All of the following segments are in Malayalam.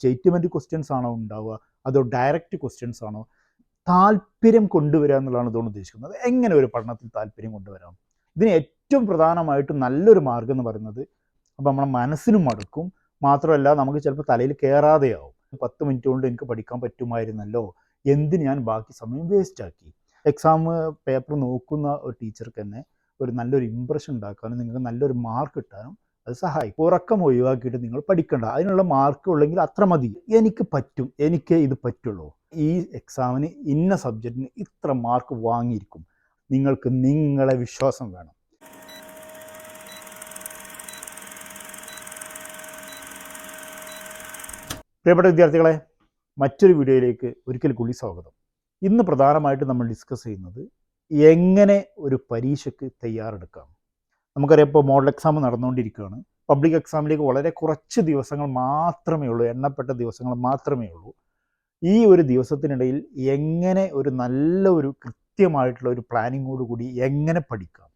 സ്റ്റേറ്റ്മെന്റ് ക്വസ്റ്റ്യൻസ് ആണോ ഉണ്ടാവുക? അതോ ഡയറക്റ്റ് ക്വസ്റ്റ്യൻസ് ആണോ? താല്പര്യം കൊണ്ടുവരിക എന്നുള്ളതാണ് ഇതുകൊണ്ട് ഉദ്ദേശിക്കുന്നത്. എങ്ങനെ ഒരു പഠനത്തിൽ താല്പര്യം കൊണ്ടുവരാം ഇതിന് ഏറ്റവും പ്രധാനമായിട്ട് നല്ലൊരു മാർഗം എന്ന് പറയുന്നത് അപ്പോൾ നമ്മുടെ മനസ്സിനും മടുക്കും. മാത്രമല്ല നമുക്ക് ചിലപ്പോൾ തലയിൽ കയറാതെയാവും പത്ത് മിനിറ്റ് കൊണ്ട് എനിക്ക് പഠിക്കാൻ പറ്റുമായിരുന്നല്ലോ. എന്തിന് ഞാൻ ബാക്കി സമയം വേസ്റ്റ് ആക്കി? എക്സാം പേപ്പർ നോക്കുന്ന ഒരു ടീച്ചർക്ക് തന്നെ ഒരു നല്ലൊരു ഇമ്പ്രഷൻ ഉണ്ടാക്കാനും നിങ്ങൾക്ക് നല്ലൊരു മാർക്ക് കിട്ടാനും അത് സഹായിക്കും. ഉറക്കം ഒഴിവാക്കിയിട്ട് നിങ്ങൾ പഠിക്കണ്ട. അതിനുള്ള മാർക്ക് ഉള്ളെങ്കിൽ അത്ര മതി. എനിക്ക് പറ്റും. എനിക്ക് ഇത് പറ്റുള്ളൂ. ഈ എക്സാമിന് ഇന്ന സബ്ജക്റ്റിന് ഇത്ര മാർക്ക് വാങ്ങിയിരിക്കും. നിങ്ങൾക്ക് നിങ്ങളെ വിശ്വാസം വേണം. പ്രിയപ്പെട്ട വിദ്യാർത്ഥികളെ മറ്റൊരു വീഡിയോയിലേക്ക് ഒരിക്കൽ കൂടി സ്വാഗതം. ഇന്ന് പ്രധാനമായിട്ട് നമ്മൾ ഡിസ്കസ് ചെയ്യുന്നത് എങ്ങനെ ഒരു പരീക്ഷയ്ക്ക് തയ്യാറെടുക്കാം. നമുക്കറിയാം ഇപ്പോൾ മോഡൽ എക്സാം നടന്നുകൊണ്ടിരിക്കുകയാണ്. പബ്ലിക് എക്സാമിലേക്ക് വളരെ കുറച്ച് ദിവസങ്ങൾ മാത്രമേ ഉള്ളൂ എണ്ണപ്പെട്ട ദിവസങ്ങൾ മാത്രമേ ഉള്ളൂ. ഈ ഒരു ദിവസത്തിനിടയിൽ എങ്ങനെ ഒരു നല്ല ഒരു കൃത്യമായിട്ടുള്ള ഒരു പ്ലാനിങ്ങോട് കൂടി എങ്ങനെ പഠിക്കാം?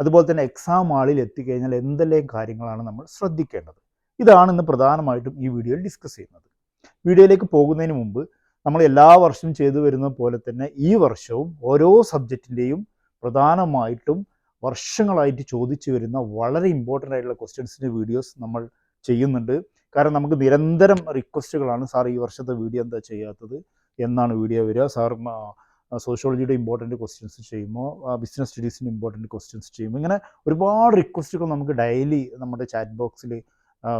അതുപോലെ തന്നെ എക്സാം ആളിൽ എത്തിക്കഴിഞ്ഞാൽ എന്തെല്ലാം കാര്യങ്ങളാണ് നമ്മൾ ശ്രദ്ധിക്കേണ്ടത്? ഇതാണ് ഇന്ന് പ്രധാനമായിട്ടും ഈ വീഡിയോയിൽ ഡിസ്കസ് ചെയ്യുന്നത്. വീഡിയോയിലേക്ക് പോകുന്നതിന് മുമ്പ് നമ്മൾ എല്ലാ വർഷവും ചെയ്തു വരുന്ന പോലെ തന്നെ ഈ വർഷവും ഓരോ സബ്ജക്റ്റിന്റെയും പ്രധാനമായിട്ടും വർഷങ്ങളായിട്ട് ചോദിച്ചു വരുന്ന വളരെ ഇമ്പോർട്ടന്റ് ആയിട്ടുള്ള ക്വസ്റ്റ്യൻസിന്റെ വീഡിയോസ് നമ്മൾ ചെയ്യുന്നുണ്ട്. കാരണം നമുക്ക് നിരന്തരം റിക്വസ്റ്റുകളാണ് സാർ ഈ വർഷത്തെ വീഡിയോ എന്താ ചെയ്യാത്തത്? എന്നാണ് വീഡിയോ വരിക. സാർ സോഷ്യോളജിയുടെ ഇമ്പോർട്ടന്റ് ക്വസ്റ്റ്യൻസ് ചെയ്യുമോ ബിസിനസ് സ്റ്റഡീസിന്റെ ഇമ്പോർട്ടന്റ് ക്വസ്റ്റ്യൻസ് ചെയ്യുമോ ഇങ്ങനെ ഒരുപാട് റിക്വസ്റ്റുകൾ നമുക്ക് ഡെയിലി നമ്മുടെ ചാറ്റ് ബോക്സിൽ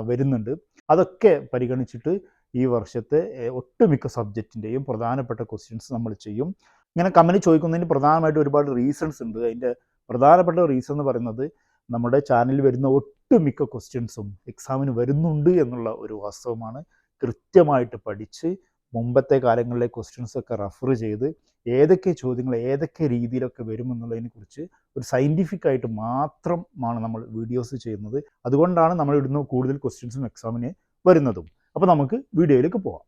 വരുന്നുണ്ട്. അതൊക്കെ പരിഗണിച്ചിട്ട് ഈ വർഷത്തെ ഒട്ടുമിക്ക സബ്ജക്റ്റിന്റെയും പ്രധാനപ്പെട്ട ക്വസ്റ്റ്യൻസ് നമ്മൾ ചെയ്യും. ഇങ്ങനെ കമ്പനി ചോദിക്കുന്നതിന് പ്രധാനമായിട്ട് ഒരുപാട് റീസൺസ് ഉണ്ട്. അതിന്റെ പ്രധാനപ്പെട്ട റീസൺ എന്ന് പറയുന്നത് നമ്മുടെ ചാനലിൽ വരുന്ന ഒട്ടുമിക്ക ക്വസ്റ്റ്യൻസും എക്സാമിന് വരുന്നുണ്ട് എന്നുള്ള ഒരു വാസ്തവമാണ് കൃത്യമായിട്ട് പഠിച്ച് മുമ്പത്തെ കാലങ്ങളിലെ ക്വസ്റ്റ്യൻസ് ഒക്കെ റെഫർ ചെയ്ത് ഏതൊക്കെ ചോദ്യങ്ങൾ ഏതൊക്കെ രീതിയിലൊക്കെ വരുമെന്നുള്ളതിനെ കുറിച്ച് ഒരു സയന്റിഫിക് ആയിട്ട് മാത്രമാണ് നമ്മൾ വീഡിയോസ് ചെയ്യുന്നത്. അതുകൊണ്ടാണ് നമ്മൾ ഇടുന്ന കൂടുതൽ ക്വസ്റ്റ്യൻസും എക്സാമിന് വരുന്നതും. അപ്പോൾ നമുക്ക് വീഡിയോയിലേക്ക് പോവാം.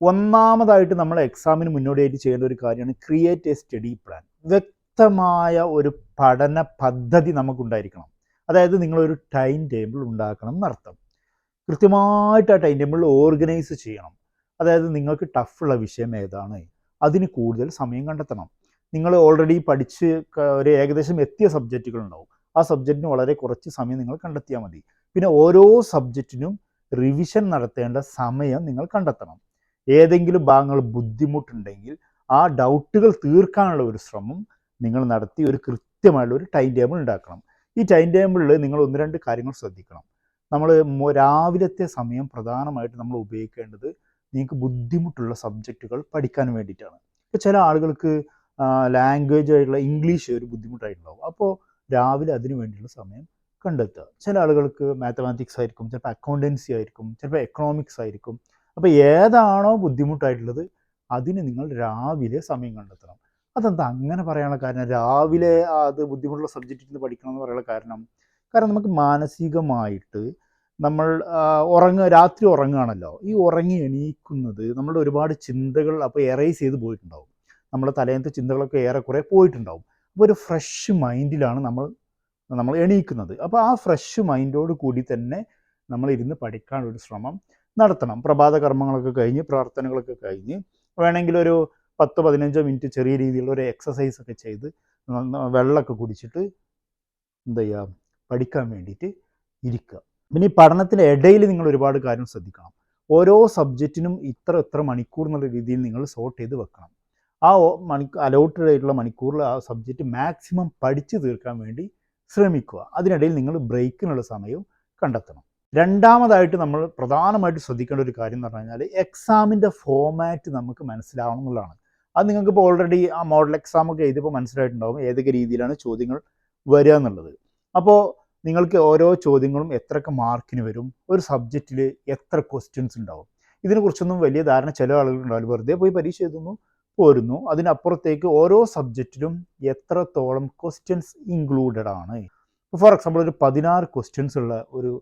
ഒന്നാമതായിട്ട് നമ്മൾ എക്സാമിന് മുന്നോടിയായിട്ട് ചെയ്യേണ്ട ഒരു കാര്യമാണ് ക്രിയേറ്റ് എ സ്റ്റഡി പ്ലാൻ വ്യക്തമായ ഒരു പഠന പദ്ധതി നമുക്കുണ്ടായിരിക്കണം. അതായത് നിങ്ങളൊരു ടൈം ടേബിൾ ഉണ്ടാക്കണം എന്നർത്ഥം. കൃത്യമായിട്ട് ആ ടൈം ടേബിൾ ഓർഗനൈസ് ചെയ്യണം. അതായത് നിങ്ങൾക്ക് ടഫുള്ള വിഷയം ഏതാണ്? അതിന് കൂടുതൽ സമയം കണ്ടെത്തണം. നിങ്ങൾ ഓൾറെഡി പഠിച്ച് ഒരു ഏകദേശം എത്തിയ സബ്ജക്റ്റുകൾ ഉണ്ടാവും ആ സബ്ജക്റ്റിന് വളരെ കുറച്ച് സമയം നിങ്ങൾ കണ്ടെത്തിയാൽ മതി. പിന്നെ ഓരോ സബ്ജക്റ്റിനും റിവിഷൻ നടത്തേണ്ട സമയം നിങ്ങൾ കണ്ടെത്തണം. ഏതെങ്കിലും ഭാഗങ്ങൾ ബുദ്ധിമുട്ടുണ്ടെങ്കിൽ ആ ഡൗട്ടുകൾ തീർക്കാനുള്ള ഒരു ശ്രമം നിങ്ങൾ നടത്തി ഒരു കൃത്യമായുള്ള ഒരു ടൈം ടേബിൾ ഉണ്ടാക്കണം. ഈ ടൈം ടേബിളിൽ നിങ്ങൾ ഒന്ന് രണ്ട് കാര്യങ്ങൾ ശ്രദ്ധിക്കണം. നമ്മൾ രാവിലത്തെ സമയം പ്രധാനമായിട്ട് നമ്മൾ ഉപയോഗിക്കേണ്ടത് നിങ്ങൾക്ക് ബുദ്ധിമുട്ടുള്ള സബ്ജക്റ്റുകൾ പഠിക്കാൻ വേണ്ടിയിട്ടാണ്. ഇപ്പോൾ ചില ആളുകൾക്ക് ലാംഗ്വേജ് ആയിട്ടുള്ള ഇംഗ്ലീഷ് ഒരു ബുദ്ധിമുട്ടായിട്ടുണ്ടാവും. അപ്പോൾ രാവിലെ അതിനു വേണ്ടിയുള്ള സമയം കണ്ടെത്തുക. ചില ആളുകൾക്ക് മാത്തമാറ്റിക്സ് ആയിരിക്കും ചിലപ്പോൾ അക്കൗണ്ടൻസി ആയിരിക്കും ചിലപ്പോൾ എക്കണോമിക്സ് ആയിരിക്കും. അപ്പോൾ ഏതാണോ ബുദ്ധിമുട്ടായിട്ടുള്ളത് അതിന് നിങ്ങൾ രാവിലെ സമയം കണ്ടെത്തണം. അതെന്താ? അങ്ങനെ പറയാനുള്ള കാരണം രാവിലെ അത് ബുദ്ധിമുട്ടുള്ള സബ്ജക്റ്റിൽ നിന്ന് പഠിക്കണം എന്ന് പറയാനുള്ള കാരണം. കാരണം നമുക്ക് മാനസികമായിട്ട് നമ്മൾ ഉറങ്ങുക രാത്രി ഉറങ്ങുകയാണല്ലോ. ഈ ഉറങ്ങി എണീക്കുന്നത് നമ്മളുടെ ഒരുപാട് ചിന്തകൾ അപ്പോൾ എറേസ് ചെയ്ത് പോയിട്ടുണ്ടാവും. നമ്മുടെ തലേന്നത്തെ ചിന്തകളൊക്കെ ഏറെക്കുറെ പോയിട്ടുണ്ടാവും. അപ്പോൾ ഒരു ഫ്രഷ് മൈൻഡിലാണ് നമ്മൾ നമ്മൾ എണീക്കുന്നത്. അപ്പോൾ ആ ഫ്രഷ് മൈൻഡോട് കൂടി തന്നെ നമ്മൾ പഠിക്കാനുള്ള ഒരു ശ്രമം നടത്തണം. പ്രഭാത കർമ്മങ്ങളൊക്കെ കഴിഞ്ഞ് പ്രാർത്ഥനകളൊക്കെ കഴിഞ്ഞ് വേണമെങ്കിൽ ഒരു പത്ത് പതിനഞ്ചോ മിനിറ്റ് ചെറിയ രീതിയിലുള്ള ഒരു എക്സസൈസ് ഒക്കെ ചെയ്ത് വെള്ളമൊക്കെ കുടിച്ചിട്ട് എന്താ ചെയ്യുക പഠിക്കാൻ വേണ്ടിയിട്ട് ഇരിക്കുക. പിന്നെ ഈ പഠനത്തിന്റെ ഇടയിൽ നിങ്ങൾ ഒരുപാട് കാര്യം ശ്രദ്ധിക്കണം. ഓരോ സബ്ജക്റ്റിനും ഇത്ര ഇത്ര മണിക്കൂർ എന്നുള്ള രീതിയിൽ നിങ്ങൾ സോർട്ട് ചെയ്ത് വെക്കണം. ആ മണി അലോട്ടഡ് ആയിട്ടുള്ള മണിക്കൂറിൽ ആ സബ്ജക്റ്റ് മാക്സിമം പഠിച്ചു തീർക്കാൻ വേണ്ടി ശ്രമിക്കുക. അതിനിടയിൽ നിങ്ങൾ ബ്രേക്കിനുള്ള സമയവും കണ്ടെത്തണം. രണ്ടാമതായിട്ട് നമ്മൾ പ്രധാനമായിട്ട് ശ്രദ്ധിക്കേണ്ട ഒരു കാര്യം എന്ന് പറഞ്ഞു കഴിഞ്ഞാൽ എക്സാമിന്റെ ഫോമാറ്റ് നമുക്ക് മനസ്സിലാവണം എന്നുള്ളതാണ്. അത് നിങ്ങൾക്ക് ഇപ്പോൾ ഓൾറെഡി ആ മോഡൽ എക്സാം ഒക്കെ എഴുതിയപ്പോൾ മനസ്സിലായിട്ടുണ്ടാകും ഏതൊക്കെ രീതിയിലാണ് ചോദ്യങ്ങൾ വരിക എന്നുള്ളത്. അപ്പോൾ നിങ്ങൾക്ക് ഓരോ ചോദ്യങ്ങളും എത്രയൊക്കെ മാർക്കിന് വരും ഒരു സബ്ജക്റ്റിൽ എത്ര ക്വസ്റ്റ്യൻസ് ഉണ്ടാവും. ഇതിനെക്കുറിച്ചൊന്നും വലിയ ധാരണ ചില ആളുകളുണ്ടാവില്ല. വെറുതെ പോയി പരീക്ഷ എഴുതുന്നു പോരുന്നു. അതിനപ്പുറത്തേക്ക് ഓരോ സബ്ജക്റ്റിലും എത്രത്തോളം ക്വസ്റ്റ്യൻസ് ഇൻക്ലൂഡഡ് ആണ്. ഫോർ എക്സാമ്പിൾ ഒരു പതിനാറ് ക്വസ്റ്റ്യൻസ് ഉള്ള ഒരു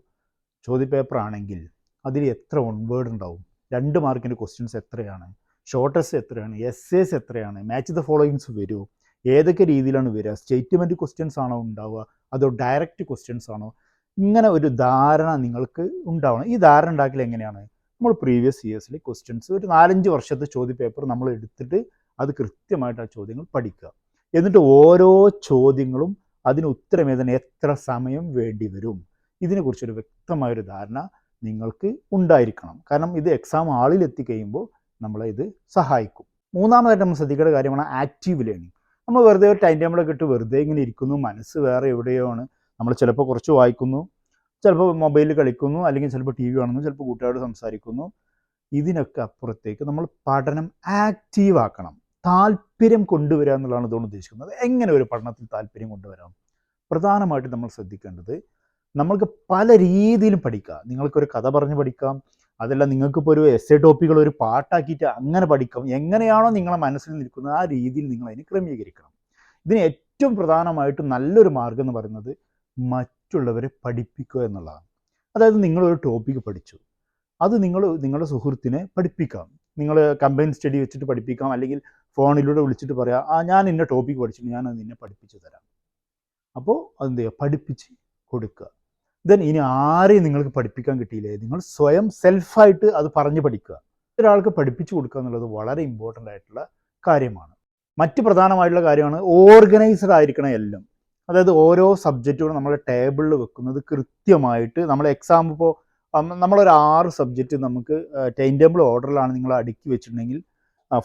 ചോദ്യപേപ്പർ ആണെങ്കിൽ അതിൽ എത്ര ഒൺവേർഡ് ഉണ്ടാവും? രണ്ട് മാർക്കിന്റെ ക്വസ്റ്റ്യൻസ് എത്രയാണ്? ഷോർട്ടസ് എത്രയാണ്? എസ് എസ് എത്രയാണ്? മാച്ച് ദ ഫോളോയിങ്സ് വരുമോ ഏതൊക്കെ രീതിയിലാണ് വരിക സ്റ്റേറ്റ്മെന്റ് ക്വസ്റ്റ്യൻസ് ആണോ ഉണ്ടാവുക? അതോ ഡയറക്റ്റ് ക്വസ്റ്റ്യൻസ് ആണോ? ഇങ്ങനെ ഒരു ധാരണ നിങ്ങൾക്ക് ഉണ്ടാവണം. ഈ ധാരണ ഉണ്ടാക്കൽ എങ്ങനെയാണ്? നമ്മൾ പ്രീവിയസ് ഇയേഴ്സിലെ ക്വസ്റ്റ്യൻസ് ഒരു നാലഞ്ച് വർഷത്തെ ചോദ്യപേപ്പർ നമ്മൾ എടുത്തിട്ട് അത് കൃത്യമായിട്ട് ആ ചോദ്യങ്ങൾ പഠിക്കുക. എന്നിട്ട് ഓരോ ചോദ്യങ്ങളും അതിന് ഉത്തരം എത്ര സമയം വേണ്ടി വരും? ഇതിനെക്കുറിച്ചൊരു വ്യക്തമായൊരു ധാരണ നിങ്ങൾക്ക് ഉണ്ടായിരിക്കണം. കാരണം ഇത് എക്സാം ആളിൽ എത്തിക്കഴിയുമ്പോൾ നമ്മളെ ഇത് സഹായിക്കും. മൂന്നാമതായിട്ട് നമ്മൾ ശ്രദ്ധിക്കേണ്ട കാര്യമാണ് ആക്റ്റീവ് ലേണിംഗ് നമ്മൾ വെറുതെ ഒരു ടൈം ടേബിളൊക്കെ ഇട്ട് വെറുതെ ഇങ്ങനെ ഇരിക്കുന്നു മനസ്സ് വേറെ എവിടെയോ ആണ് നമ്മൾ ചിലപ്പോൾ കുറച്ച് വായിക്കുന്നു ചിലപ്പോൾ മൊബൈലിൽ കളിക്കുന്നു അല്ലെങ്കിൽ ചിലപ്പോൾ ടി വി കാണുന്നു ചിലപ്പോൾ കൂട്ടുകാരോട് സംസാരിക്കുന്നു. ഇതിനൊക്കെ അപ്പുറത്തേക്ക് നമ്മൾ പഠനം ആക്റ്റീവ് ആക്കണം. താല്പര്യം കൊണ്ടുവരിക എന്നുള്ളതാണ് ഇതുകൊണ്ട് ഉദ്ദേശിക്കുന്നത്. എങ്ങനെ ഒരു പഠനത്തിൽ താല്പര്യം കൊണ്ടുവരാം? പ്രധാനമായിട്ടും നമ്മൾ ശ്രദ്ധിക്കേണ്ടത് നമ്മൾക്ക് പല രീതിയിലും പഠിക്കാം. നിങ്ങൾക്കൊരു കഥ പറഞ്ഞ് പഠിക്കാം. അതല്ല നിങ്ങൾക്കിപ്പോൾ ഒരു എസ് എ ടോപ്പിക്കുകൾ ഒരു പാട്ടാക്കിയിട്ട് അങ്ങനെ പഠിക്കാം. എങ്ങനെയാണോ നിങ്ങളെ മനസ്സിൽ നിൽക്കുന്നത് ആ രീതിയിൽ നിങ്ങൾ അതിനെ ക്രമീകരിക്കണം. ഇതിന് ഏറ്റവും പ്രധാനമായിട്ടും നല്ലൊരു മാർഗം എന്ന് പറയുന്നത് മറ്റുള്ളവരെ പഠിപ്പിക്കുക എന്നുള്ളതാണ്. അതായത് നിങ്ങളൊരു ടോപ്പിക്ക് പഠിച്ചു. അത് നിങ്ങൾ നിങ്ങളുടെ സുഹൃത്തിനെ പഠിപ്പിക്കാം. നിങ്ങൾ കമ്പൈൻ സ്റ്റഡി വെച്ചിട്ട് പഠിപ്പിക്കാം. അല്ലെങ്കിൽ ഫോണിലൂടെ വിളിച്ചിട്ട് പറയാം ആ ഞാൻ ഇന്ന ടോപ്പിക്ക് പഠിച്ചിട്ട് ഞാൻ അത് നിന്നെ പഠിപ്പിച്ചു തരാം. അപ്പോൾ അതെന്ത് ചെയ്യുക പഠിപ്പിച്ച് കൊടുക്കുക. ദെൻ ഇനി ആരെയും നിങ്ങൾക്ക് പഠിപ്പിക്കാൻ കിട്ടിയില്ലേ? നിങ്ങൾ സ്വയം സെൽഫായിട്ട് അത് പറഞ്ഞ് പഠിക്കുക. ഒരാൾക്ക് പഠിപ്പിച്ചു കൊടുക്കുക എന്നുള്ളത് വളരെ ഇമ്പോർട്ടന്റ് ആയിട്ടുള്ള കാര്യമാണ്. മറ്റ് പ്രധാനമായിട്ടുള്ള കാര്യമാണ് ഓർഗനൈസ്ഡ് ആയിരിക്കണം എല്ലാം. അതായത് ഓരോ സബ്ജക്റ്റുകളും നമ്മൾ ടേബിളിൽ വെക്കുന്നത് കൃത്യമായിട്ട് നമ്മൾ എക്സാം ഇപ്പോൾ നമ്മളൊരു ആറ് സബ്ജക്റ്റ് നമുക്ക് ടൈം ടേബിൾ ഓർഡറിലാണ് നിങ്ങൾ അടുക്കി വെച്ചിട്ടുണ്ടെങ്കിൽ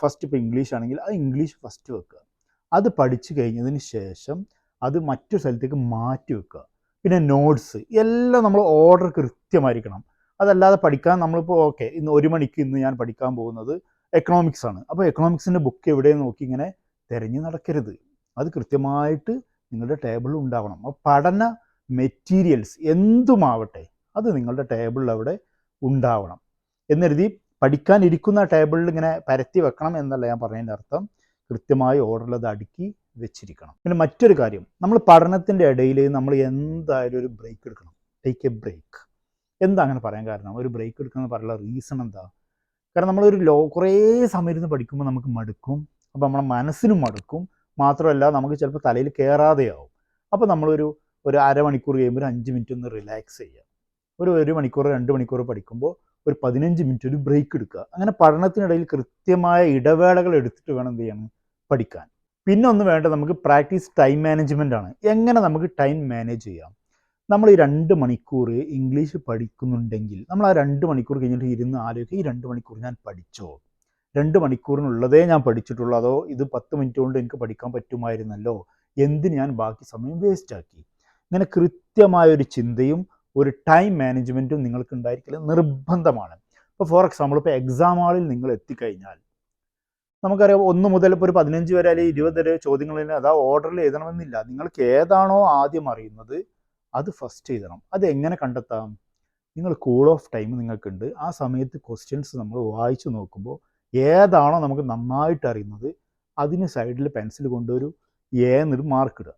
ഫസ്റ്റ് ഇപ്പോൾ ഇംഗ്ലീഷ് ആണെങ്കിൽ അത് ഇംഗ്ലീഷ് ഫസ്റ്റ് വെക്കുക. അത് പഠിച്ചു കഴിഞ്ഞതിന് ശേഷം അത് മറ്റു സ്ഥലത്തേക്ക് മാറ്റി വെക്കുക. പിന്നെ നോട്ട്സ് എല്ലാം നമ്മൾ ഓർഡർ കൃത്യമായിരിക്കണം. അതല്ലാതെ പഠിക്കാൻ നമ്മളിപ്പോൾ ഓക്കെ ഇന്ന് ഒരു മണിക്ക് ഇന്ന് ഞാൻ പഠിക്കാൻ പോകുന്നത് എക്കണോമിക്സ് ആണ്. അപ്പോൾ എക്കണോമിക്സിന്റെ ബുക്ക് എവിടെയെന്ന് നോക്കി ഇങ്ങനെ തിരഞ്ഞു നടക്കരുത്. അത് കൃത്യമായിട്ട് നിങ്ങളുടെ ടേബിളിൽ ഉണ്ടാവണം. അപ്പോൾ പഠന മെറ്റീരിയൽസ് എന്തുമാവട്ടെ അത് നിങ്ങളുടെ ടേബിളിൽ അവിടെ ഉണ്ടാവണം. എന്നെഴുതി പഠിക്കാനിരിക്കുന്ന ടേബിളിൽ ഇങ്ങനെ പരത്തി വെക്കണം എന്നല്ല ഞാൻ പറഞ്ഞതിന്റെ അർത്ഥം. കൃത്യമായി ഓർഡറിൽ അത് അടുക്കി വെച്ചിരിക്കണം. പിന്നെ മറ്റൊരു കാര്യം നമ്മൾ പഠനത്തിന്റെ ഇടയിൽ നമ്മൾ എന്തായാലും ഒരു ബ്രേക്ക് എടുക്കണം. ടേക്ക് എ ബ്രേക്ക് എന്താ അങ്ങനെ പറയാൻ കാരണം? ഒരു ബ്രേക്ക് എടുക്കുന്ന പറയാനുള്ള റീസൺ എന്താ? കാരണം നമ്മളൊരു ലോ കുറേ സമയം ഇരുന്ന് പഠിക്കുമ്പോൾ നമുക്ക് മടുക്കും. അപ്പോൾ നമ്മുടെ മനസ്സിനും മടുക്കും. മാത്രമല്ല നമുക്ക് ചിലപ്പോൾ തലയിൽ കയറാതെയാവും. അപ്പോൾ നമ്മളൊരു ഒരു അരമണിക്കൂർ കഴിയുമ്പോൾ ഒരു അഞ്ച് മിനിറ്റ് ഒന്ന് റിലാക്സ് ചെയ്യുക. ഒരു ഒരു മണിക്കൂർ രണ്ട് മണിക്കൂർ പഠിക്കുമ്പോൾ ഒരു പതിനഞ്ച് മിനിറ്റ് ഒരു ബ്രേക്ക് എടുക്കുക. അങ്ങനെ പഠനത്തിനിടയിൽ കൃത്യമായ ഇടവേളകൾ എടുത്തിട്ട് വേണം എന്ത് ചെയ്യണം പഠിക്കാൻ. പിന്നെ ഒന്ന് വേണ്ട നമുക്ക് പ്രാക്ടീസ് ടൈം മാനേജ്മെന്റ് ആണ്. എങ്ങനെ നമുക്ക് ടൈം മാനേജ് ചെയ്യാം? നമ്മൾ ഈ രണ്ട് മണിക്കൂർ ഇംഗ്ലീഷ് പഠിക്കുന്നുണ്ടെങ്കിൽ നമ്മൾ ആ രണ്ട് മണിക്കൂർ കഴിഞ്ഞിട്ട് ഇരുന്ന് ആലോചിക്കുക ഈ രണ്ട് മണിക്കൂർ ഞാൻ പഠിച്ചോ? രണ്ട് മണിക്കൂറിനുള്ളതേ ഞാൻ പഠിച്ചിട്ടുള്ളൂ അതോ ഇത് പത്ത് മിനിറ്റ് കൊണ്ട് എനിക്ക് പഠിക്കാൻ പറ്റുമായിരുന്നല്ലോ? എന്തിന് ഞാൻ ബാക്കി സമയം വേസ്റ്റാക്കി ഇങ്ങനെ കൃത്യമായ ഒരു ചിന്തയും ഒരു ടൈം മാനേജ്മെന്റും നിങ്ങൾക്ക് ഉണ്ടായിരിക്കൽ നിർബന്ധമാണ്. ഇപ്പോൾ ഫോർ എക്സാമ്പിൾ ഇപ്പോൾ എക്സാം ഹാളിൽ നിങ്ങൾ എത്തിക്കഴിഞ്ഞാൽ നമുക്കറിയാം ഒന്ന് മുതൽ ഇപ്പോൾ ഒരു പതിനഞ്ച് വരെ അല്ലെങ്കിൽ ഇരുപത് വരെ ചോദ്യങ്ങളിൽ അതാ ഓർഡറിൽ എഴുതണമെന്നില്ല. നിങ്ങൾക്ക് ഏതാണോ ആദ്യം അറിയുന്നത് അത് ഫസ്റ്റ് എഴുതണം. അത് എങ്ങനെ കണ്ടെത്താം? നിങ്ങൾ കൂൾ ഓഫ് ടൈം നിങ്ങൾക്കുണ്ട്. ആ സമയത്ത് ക്വസ്റ്റ്യൻസ് നമ്മൾ വായിച്ചു നോക്കുമ്പോൾ ഏതാണോ നമുക്ക് നന്നായിട്ട് അറിയുന്നത് അതിന് സൈഡിൽ പെൻസിൽ കൊണ്ടൊരു എന്നൊരു മാർക്ക് ഇടുക.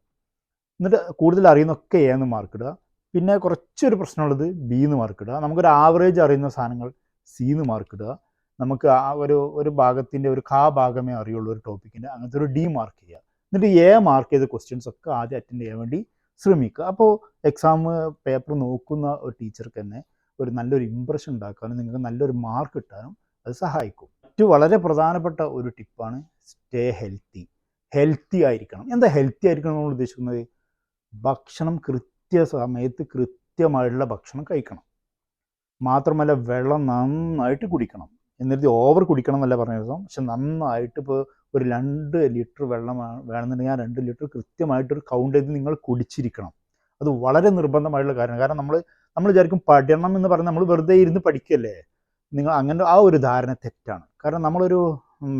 എന്നിട്ട് കൂടുതൽ അറിയുന്നൊക്കെ എ എന്ന് മാർക്ക് ഇടുക. പിന്നെ കുറച്ചൊരു പ്രശ്നമുള്ളത് ബി എന്ന് മാർക്ക് ഇടുക. നമുക്കൊരു ആവറേജ് അറിയുന്ന സാധനങ്ങൾ സി എന്ന് മാർക്ക് ഇടുക. നമുക്ക് ആ ഒരു ഒരു ഭാഗത്തിന്റെ ഒരു കാ ഭാഗമേ അറിയുള്ളൂ ഒരു ടോപ്പിക്കിന്റെ അങ്ങനത്തെ ഒരു ഡി മാർക്ക് ചെയ്യുക. എന്നിട്ട് എ മാർക്ക് ചെയ്ത ക്വസ്റ്റ്യൻസ് ഒക്കെ ആദ്യം അറ്റൻഡ് ചെയ്യാൻ വേണ്ടി ശ്രമിക്കുക. അപ്പോൾ എക്സാം പേപ്പർ നോക്കുന്ന ഒരു ടീച്ചർക്ക് തന്നെ ഒരു നല്ലൊരു ഇമ്പ്രഷൻ ഉണ്ടാക്കാനും നിങ്ങൾക്ക് നല്ലൊരു മാർക്ക് കിട്ടാനും അത് സഹായിക്കും. മറ്റു വളരെ പ്രധാനപ്പെട്ട ഒരു ടിപ്പാണ് സ്റ്റേ ഹെൽത്തി ഹെൽത്തി ആയിരിക്കണം. എന്താ ഹെൽത്തി ആയിരിക്കണം നമ്മൾ ഉദ്ദേശിക്കുന്നത്? ഭക്ഷണം കൃത്യസമയത്ത് കൃത്യമായിട്ടുള്ള ഭക്ഷണം കഴിക്കണം. മാത്രമല്ല വെള്ളം നന്നായിട്ട് കുടിക്കണം. എന്നിട്ട് ഓവർ കുടിക്കണം എന്നല്ല പറഞ്ഞിരുന്നു പക്ഷെ നന്നായിട്ട് ഇപ്പോൾ ഒരു രണ്ട് ലിറ്റർ വെള്ളം വേണമെന്നുണ്ടെങ്കിൽ ആ രണ്ട് ലിറ്റർ കൃത്യമായിട്ടൊരു കൗണ്ട് ചെയ്ത് നിങ്ങൾ കുടിച്ചിരിക്കണം. അത് വളരെ നിർബന്ധമായിട്ടുള്ള കാര്യമാണ്. കാരണം നമ്മൾ നമ്മൾ വിചാരിക്കും പഠനം എന്ന് പറഞ്ഞാൽ നമ്മൾ വെറുതെ ഇരുന്ന് പഠിക്കല്ലേ? നിങ്ങൾ അങ്ങനെ ആ ഒരു ധാരണ തെറ്റാണ്. കാരണം നമ്മളൊരു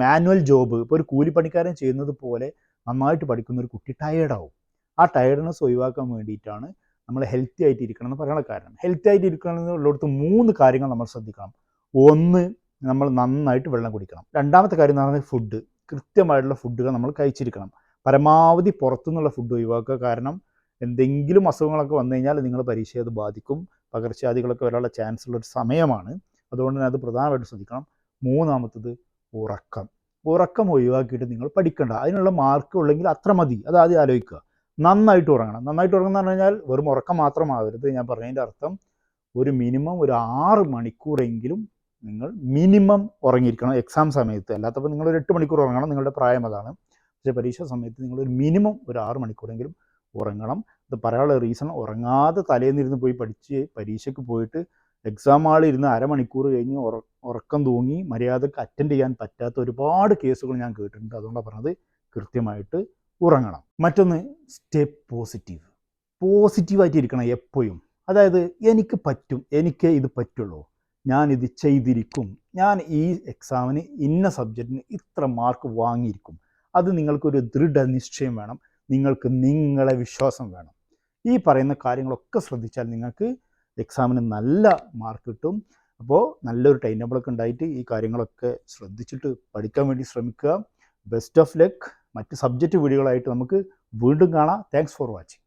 മാനുവൽ ജോബ് ഇപ്പോൾ ഒരു കൂലിപ്പണിക്കാരൻ ചെയ്യുന്നത് പോലെ നന്നായിട്ട് പഠിക്കുന്ന ഒരു കുട്ടി ടയേർഡാവും ആ ടയർഡ്നെസ് ഒഴിവാക്കാൻ വേണ്ടിയിട്ടാണ് നമ്മൾ ഹെൽത്തി ആയിട്ട് ഇരിക്കണം എന്ന് പറയാനുള്ള കാരണം. ഹെൽത്തി ആയിട്ട് ഇരിക്കണം എന്നുള്ളിടത്ത് മൂന്ന് കാര്യങ്ങൾ നമ്മൾ ശ്രദ്ധിക്കണം. ഒന്ന് നമ്മൾ നന്നായിട്ട് വെള്ളം കുടിക്കണം. രണ്ടാമത്തെ കാര്യം എന്ന് പറയുന്നത് ഫുഡ് കൃത്യമായിട്ടുള്ള ഫുഡുകൾ നമ്മൾ കഴിച്ചിരിക്കണം. പരമാവധി പുറത്തുനിന്നുള്ള ഫുഡ് ഒഴിവാക്കുക. കാരണം എന്തെങ്കിലും അസുഖങ്ങളൊക്കെ വന്നു കഴിഞ്ഞാൽ നിങ്ങൾ പരീക്ഷയെ അത് ബാധിക്കും. പകർച്ചവ്യാധികളൊക്കെ വരാനുള്ള ചാൻസ് ഉള്ള ഒരു സമയമാണ്. അതുകൊണ്ട് തന്നെ അത് പ്രധാനമായിട്ട് ശ്രദ്ധിക്കണം. മൂന്നാമത്തത് ഉറക്കം. ഉറക്കം ഒഴിവാക്കിയിട്ട് നിങ്ങൾ പഠിക്കേണ്ട. അതിനുള്ള മാർക്ക് ഉള്ളെങ്കിൽ അത്ര മതി. അത് ആദ്യം ആലോചിക്കുക. നന്നായിട്ട് ഉറങ്ങണം. നന്നായിട്ട് ഉറങ്ങുന്ന പറഞ്ഞു കഴിഞ്ഞാൽ വെറും ഉറക്കം മാത്രമാവരുത് ഞാൻ പറഞ്ഞതിന്റെ അർത്ഥം ഒരു മിനിമം ഒരു ആറ് മണിക്കൂറെങ്കിലും നിങ്ങൾ മിനിമം ഉറങ്ങിയിരിക്കണം എക്സാം സമയത്ത്. അല്ലാത്തപ്പോൾ നിങ്ങൾ ഒരു എട്ട് മണിക്കൂർ ഉറങ്ങണം നിങ്ങളുടെ പ്രായം അതാണ്. പക്ഷേ പരീക്ഷ സമയത്ത് നിങ്ങൾ ഒരു മിനിമം ഒരു ആറ് മണിക്കൂറെങ്കിലും ഉറങ്ങണം. ഇത് പറയാനുള്ള റീസൺ ഉറങ്ങാതെ തലേന്നിരുന്ന് പോയി പഠിച്ച് പരീക്ഷയ്ക്ക് പോയിട്ട് എക്സാം ഹാളിൽ ഇരുന്ന് അരമണിക്കൂർ കഴിഞ്ഞ് ഉറ ഉറക്കം തൂങ്ങി മര്യാദയ്ക്ക് അറ്റൻഡ് ചെയ്യാൻ പറ്റാത്ത ഒരുപാട് കേസുകൾ ഞാൻ കേട്ടിട്ടുണ്ട്. അതുകൊണ്ടാണ് പറഞ്ഞത് കൃത്യമായിട്ട് ഉറങ്ങണം. മറ്റൊന്ന് സ്റ്റേ പോസിറ്റീവ് പോസിറ്റീവായിട്ട് ഇരിക്കണം എപ്പോഴും. അതായത് എനിക്ക് പറ്റും എനിക്ക് ഇത് പറ്റുള്ളൂ. ഞാൻ ഇത് ചെയ്തിരിക്കും. ഞാൻ ഈ എക്സാമിന് ഇന്ന സബ്ജക്റ്റിന് ഇത്ര മാർക്ക് വാങ്ങിയിരിക്കും. അത് നിങ്ങൾക്കൊരു ദൃഢനിശ്ചയം വേണം. നിങ്ങൾക്ക് നിങ്ങളെ വിശ്വാസം വേണം. ഈ പറയുന്ന കാര്യങ്ങളൊക്കെ ശ്രദ്ധിച്ചാൽ നിങ്ങൾക്ക് എക്സാമിന് നല്ല മാർക്ക് കിട്ടും. അപ്പോൾ നല്ലൊരു ടൈം ടേബിളൊക്കെ ഉണ്ടായിട്ട് ഈ കാര്യങ്ങളൊക്കെ ശ്രദ്ധിച്ചിട്ട് പഠിക്കാൻ വേണ്ടി ശ്രമിക്കുക. ബെസ്റ്റ് ഓഫ് ലക്ക് മറ്റ് സബ്ജക്റ്റ് വീഡിയോകളായിട്ട് നമുക്ക് വീണ്ടും കാണാം. Thanks for watching